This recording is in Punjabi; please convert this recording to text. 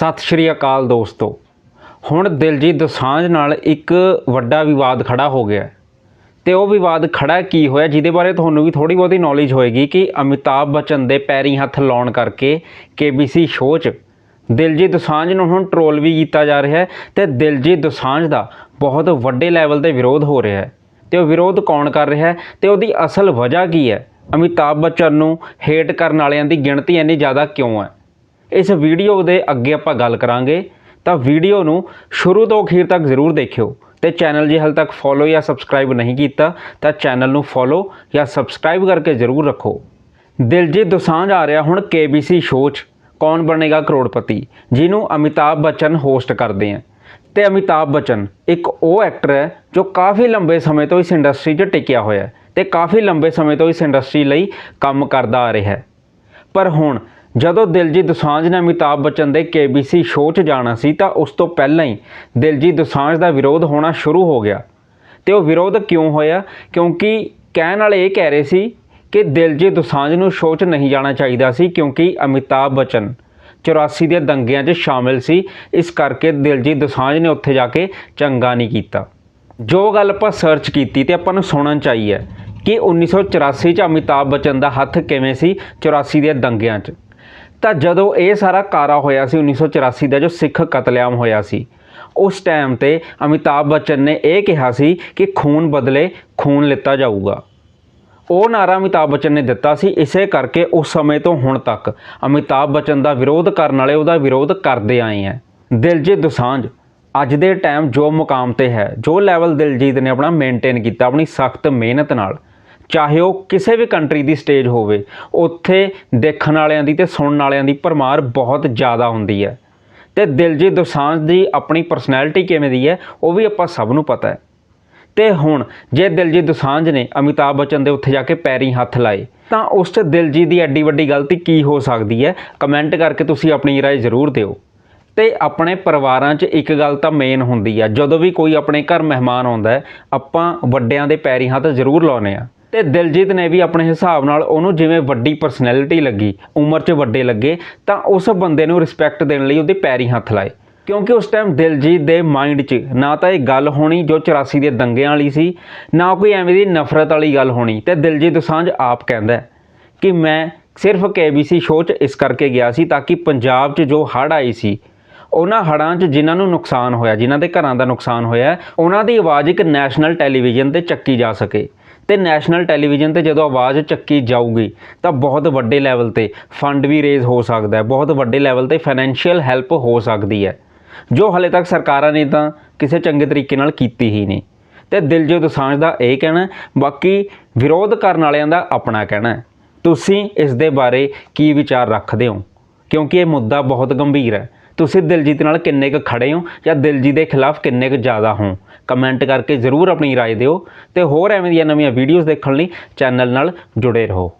ਸਤਿ ਸ਼੍ਰੀ ਅਕਾਲ ਦੋਸਤੋ। ਹੁਣ ਦਿਲਜੀਤ ਦੋਸਾਂਝ ਨਾਲ ਇੱਕ ਵੱਡਾ ਵਿਵਾਦ ਖੜਾ ਹੋ ਗਿਆ। ਹੈ। ਤੇ ਉਹ ਵਿਵਾਦ ਖੜਾ ਕੀ ਹੋਇਆ, ਜਿਹਦੇ ਬਾਰੇ ਤੁਹਾਨੂੰ ਵੀ ਥੋੜੀ ਬਹੁਤੀ ਨੌਲੇਜ ਹੋਏਗੀ ਕਿ ਅਮਿਤਾਭ ਬਚਨ ਦੇ ਪੈਰੀ ਹੱਥ ਲਾਉਣ ਕਰਕੇ KBC ਸ਼ੋਅ 'ਚ ਦਿਲਜੀਤ ਦੋਸਾਂਝ ਨੂੰ ਹੁਣ ਟ੍ਰੋਲ ਵੀ ਕੀਤਾ ਜਾ ਰਿਹਾ ਹੈ ਤੇ ਦਿਲਜੀਤ ਦੋਸਾਂਝ ਦਾ ਬਹੁਤ ਵੱਡੇ ਲੈਵਲ ਤੇ ਵਿਰੋਧ ਹੋ ਰਿਹਾ ਹੈ। ਤੇ ਉਹ ਵਿਰੋਧ ਕੌਣ ਕਰ ਰਿਹਾ ਹੈ ਤੇ ਉਹਦੀ ਅਸਲ ਵਜ੍ਹਾ ਕੀ ਹੈ? ਅਮਿਤਾਭ ਬਚਨ ਨੂੰ ਹੇਟ ਕਰਨ ਵਾਲਿਆਂ ਦੀ ਗਿਣਤੀ ਇੰਨੀ ਜ਼ਿਆਦਾ ਕਿਉਂ ਹੈ? ਇਸ ਵੀਡੀਓ ਦੇ ਅੱਗੇ ਆਪਾਂ ਗੱਲ ਕਰਾਂਗੇ, ਤਾਂ ਵੀਡੀਓ ਨੂੰ ਸ਼ੁਰੂ ਤੋਂ ਅਖੀਰ ਤੱਕ ਜ਼ਰੂਰ ਦੇਖਿਓ ਤੇ ਚੈਨਲ ਜੇ ਹਾਲ ਤੱਕ ਫੋਲੋ ਜਾਂ ਸਬਸਕ੍ਰਾਈਬ ਨਹੀਂ ਕੀਤਾ, ਤਾਂ ਚੈਨਲ ਨੂੰ ਫੋਲੋ ਜਾਂ ਸਬਸਕ੍ਰਾਈਬ ਕਰਕੇ ਜ਼ਰੂਰ ਰੱਖੋ। ਦਿਲਜੀਤ ਦੋਸਾਂਝ ਆ ਰਿਹਾ ਹੁਣ KBC ਸ਼ੋਅ 'ਚ, ਕੌਣ ਬਣੇਗਾ ਕਰੋੜਪਤੀ, ਜਿਹਨੂੰ ਅਮਿਤਾਭ ਬੱਚਨ ਹੋਸਟ ਕਰਦੇ ਆ। ਤੇ ਅਮਿਤਾਭ ਬੱਚਨ ਇੱਕ ਉਹ ਐਕਟਰ ਹੈ ਜੋ ਕਾਫੀ ਲੰਬੇ ਸਮੇਂ ਤੋਂ ਇਸ ਇੰਡਸਟਰੀ 'ਚ ਟਿਕਿਆ ਹੋਇਆ ਹੈ ਤੇ ਕਾਫੀ ਲੰਬੇ ਸਮੇਂ ਤੋਂ ਇਸ ਇੰਡਸਟਰੀ ਲਈ ਕੰਮ ਕਰਦਾ ਆ ਰਿਹਾ ਹੈ। ਪਰ ਹੁਣ ਜਦੋਂ ਦਿਲਜੀਤ ਦੋਸਾਂਝ ਨੇ ਅਮਿਤਾਭ ਬੱਚਨ ਦੇ KBC ਸ਼ੋਅ 'ਚ ਜਾਣਾ ਸੀ ਤਾਂ ਉਸ ਤੋਂ ਪਹਿਲਾਂ ਹੀ ਦਿਲਜੀਤ ਦੋਸਾਂਝ ਦਾ ਵਿਰੋਧ ਹੋਣਾ ਸ਼ੁਰੂ ਹੋ ਗਿਆ। ਤੇ ਉਹ ਵਿਰੋਧ ਕਿਉਂ ਹੋਇਆ? ਕਿਉਂਕਿ ਕਹਿਣ ਵਾਲੇ ਇਹ ਕਹਿ ਰਹੇ ਸੀ ਕਿ ਦਿਲਜੀਤ ਦੋਸਾਂਝ ਨੂੰ ਸ਼ੋਅ 'ਚ ਨਹੀਂ ਜਾਣਾ ਚਾਹੀਦਾ ਸੀ ਕਿਉਂਕਿ ਅਮਿਤਾਭ ਬੱਚਨ 84 ਦੇ ਦੰਗਿਆਂ 'ਚ ਸ਼ਾਮਿਲ ਸੀ। ਇਸ ਕਰਕੇ ਦਿਲਜੀਤ ਦੋਸਾਂਝ ਨੇ ਉੱਥੇ ਜਾ ਕੇ ਚੰਗਾ ਨਹੀਂ ਕੀਤਾ। ਜੋ ਗੱਲ ਆਪਾਂ ਸਰਚ ਕੀਤੀ ਤੇ ਆਪਾਂ ਨੂੰ ਸੁਣਨ ਚਾਹੀ ਹੈ ਕਿ 1984 ਚ ਅਮਿਤਾਭ ਬੱਚਨ ਦਾ ਹੱਥ ਕਿਵੇਂ ਸੀ 84 ਦੇ ਦੰਗਿਆਂ 'ਚ? ਤਾਂ ਜਦੋਂ ਇਹ ਸਾਰਾ ਕਾਰਾ ਹੋਇਆ ਸੀ 1984 ਦਾ, ਜੋ ਸਿੱਖ ਕਤਲੇਆਮ ਹੋਇਆ ਸੀ, ਉਸ ਟਾਈਮ ਤੇ ਅਮਿਤਾਭ ਬਚਨ ਨੇ ਇਹ ਕਿਹਾ ਸੀ ਕਿ ਖੂਨ ਬਦਲੇ ਖੂਨ ਲਿੱਤਾ ਜਾਊਗਾ। ਉਹ ਨਾਰਾ ਅਮਿਤਾਭ ਬਚਨ ਨੇ ਦਿੱਤਾ ਸੀ, ਇਸੇ ਕਰਕੇ ਉਸ ਸਮੇਂ ਤੋਂ ਹੁਣ ਤੱਕ ਅਮਿਤਾਭ ਬਚਨ ਦਾ ਵਿਰੋਧ ਕਰਨ ਵਾਲੇ ਉਹਦਾ ਵਿਰੋਧ ਕਰਦੇ ਆਏ ਹੈ। ਦਿਲਜੀਤ ਦੁਸਾਂਝ, ਅੱਜ ਦੇ ਟਾਈਮ ਜੋ ਮੁਕਾਮ ਤੇ ਹੈ, ਜੋ ਲੈਵਲ ਦਿਲਜੀਤ ਨੇ ਆਪਣਾ ਮੇਨਟੇਨ ਕੀਤਾ, ਆਪਣੀ ਸਖਤ ਮਿਹਨਤ ਨਾਲ ਚਾਹੇ ਉਹ ਕਿਸੇ ਵੀ ਕੰਟਰੀ ਦੀ ਸਟੇਜ ਹੋਵੇ, ਉੱਥੇ ਦੇਖਣ ਵਾਲਿਆਂ ਦੀ ਤੇ ਸੁਣਨ ਵਾਲਿਆਂ ਦੀ ਭਰਮਾਰ ਬਹੁਤ ਜ਼ਿਆਦਾ ਹੁੰਦੀ ਹੈ। ਤੇ ਦਿਲਜੀਤ ਦੋਸਾਂਝ ਦੀ ਆਪਣੀ ਪਰਸਨੈਲਿਟੀ ਕਿਵੇਂ ਦੀ ਹੈ, ਉਹ ਵੀ ਆਪਾਂ ਸਭ ਨੂੰ ਪਤਾ ਹੈ। ਤੇ ਹੁਣ ਜੇ ਦਿਲਜੀਤ ਦੋਸਾਂਝ ਨੇ ਅਮਿਤਾਭ ਬਚਨ ਦੇ ਉੱਥੇ ਜਾ ਕੇ ਪੈਰੀ ਹੱਥ ਲਾਏ, ਤਾਂ ਉਸ 'ਚ ਦਿਲਜੀਤ ਦੀ ਐਡੀ ਵੱਡੀ ਗਲਤੀ ਕੀ ਹੋ ਸਕਦੀ ਹੈ ਕਮੈਂਟ ਕਰਕੇ ਤੁਸੀਂ ਆਪਣੀ ਰਾਏ ਜ਼ਰੂਰ ਦਿਓ। ਤੇ ਆਪਣੇ ਪਰਿਵਾਰਾਂ 'ਚ ਇੱਕ ਗੱਲ ਤਾਂ ਮੇਨ ਹੁੰਦੀ ਆ, ਜਦੋਂ ਵੀ ਕੋਈ ਆਪਣੇ ਘਰ ਮਹਿਮਾਨ ਆਉਂਦਾ ਆਪਾਂ ਵੱਡਿਆਂ ਦੇ ਪੈਰੀ ਹੱਥ ਜ਼ਰੂਰ ਲਾਉਨੇ ਆ ਤੇ ਦਿਲਜੀਤ ਨੇ ਵੀ ਆਪਣੇ ਹਿਸਾਬ ਨਾਲ ਉਹਨੂੰ ਜਿਵੇਂ ਵੱਡੀ ਪਰਸਨੈਲਿਟੀ ਲੱਗੀ, ਉਮਰ 'ਚ ਵੱਡੇ ਲੱਗੇ, ਤਾਂ ਉਸ ਬੰਦੇ ਨੂੰ ਰਿਸਪੈਕਟ ਦੇਣ ਲਈ ਉਹਦੇ ਪੈਰੀ ਹੱਥ ਲਾਏ। ਕਿਉਂਕਿ ਉਸ ਟਾਈਮ ਦਿਲਜੀਤ ਦੇ ਮਾਈਂਡ 'ਚ ਨਾ ਤਾਂ ਇਹ ਗੱਲ ਹੋਣੀ ਜੋ 84 ਦੇ ਦੰਗਿਆਂ ਵਾਲੀ ਸੀ, ਨਾ ਕੋਈ ਐਵੇਂ ਦੀ ਨਫ਼ਰਤ ਵਾਲੀ ਗੱਲ ਹੋਣੀ, ਤੇ ਦਿਲਜੀਤ ਸਾਂਝ ਆਪ ਕਹਿੰਦਾ ਕਿ ਮੈਂ ਸਿਰਫ KBC ਸ਼ੋਅ 'ਚ ਇਸ ਕਰਕੇ ਗਿਆ ਸੀ ਤਾਂ ਕਿ ਪੰਜਾਬ 'ਚ ਜੋ ਹੜ੍ਹ ਆਈ ਸੀ, ਉਹਨਾਂ ਹੜ੍ਹਾਂ 'ਚ ਜਿਨ੍ਹਾਂ ਨੂੰ ਨੁਕਸਾਨ ਹੋਇਆ, ਜਿਨ੍ਹਾਂ ਦੇ ਘਰਾਂ ਦਾ ਨੁਕਸਾਨ ਹੋਇਆ, ਉਹਨਾਂ ਦੀ ਆਵਾਜ਼ ਇੱਕ ਨੈਸ਼ਨਲ ਟੈਲੀਵਿਜ਼ਨ ਤੇ ਚੱਕੀ ਜਾ ਸਕੇ। ਤੇ ਨੈਸ਼ਨਲ ਟੈਲੀਵਿਜ਼ਨ ਤੇ ਜਦੋਂ ਆਵਾਜ਼ ਚੱਕੀ ਜਾਊਗੀ, ਤਾਂ ਬਹੁਤ ਵੱਡੇ ਲੈਵਲ ਤੇ ਫੰਡ ਵੀ ਰੇਜ਼ ਹੋ ਸਕਦਾ ਹੈ, ਬਹੁਤ ਵੱਡੇ ਲੈਵਲ ਤੇ ਫਾਈਨੈਂਸ਼ੀਅਲ ਹੈਲਪ ਹੋ ਸਕਦੀ ਹੈ। ਜੋ ਹਲੇ ਤੱਕ ਸਰਕਾਰਾਂ ਨੇ ਤਾਂ ਕਿਸੇ ਚੰਗੇ ਤਰੀਕੇ ਨਾਲ ਕੀਤੀ ਹੀ ਨਹੀਂ। ਤੇ ਦਿਲਜੀਤ ਦੋਸਾਂਝ ਦਾ ਇਹ ਕਹਿਣਾ ਬਾਕੀ ਵਿਰੋਧ ਕਰਨ ਵਾਲਿਆਂ ਦਾ ਆਪਣਾ ਕਹਿਣਾ ਤੁਸੀਂ ਇਸ ਦੇ ਬਾਰੇ ਕੀ ਵਿਚਾਰ ਰੱਖਦੇ ਹੋ? ਕਿਉਂਕਿ ਇਹ ਮੁੱਦਾ ਬਹੁਤ ਗੰਭੀਰ ਹੈ। ਤੁਸੀਂ ਦਿਲਜੀਤ ਨਾਲ ਕਿੰਨੇ ਕੁ ਖੜੇ ਹੋ ਜਾਂ ਦਿਲਜੀਤ ਦੇ ਖਿਲਾਫ ਕਿੰਨੇ ਕੁ ਜ਼ਿਆਦਾ ਹੋ ਕਮੈਂਟ ਕਰਕੇ ਜ਼ਰੂਰ ਆਪਣੀ رائے ਦਿਓ ਤੇ ਹੋਰ ਐਵੇਂ ਦੀਆਂ ਨਵੀਆਂ ਵੀਡੀਓਜ਼ ਦੇਖਣ ਲਈ ਚੈਨਲ ਨਾਲ ਜੁੜੇ ਰਹੋ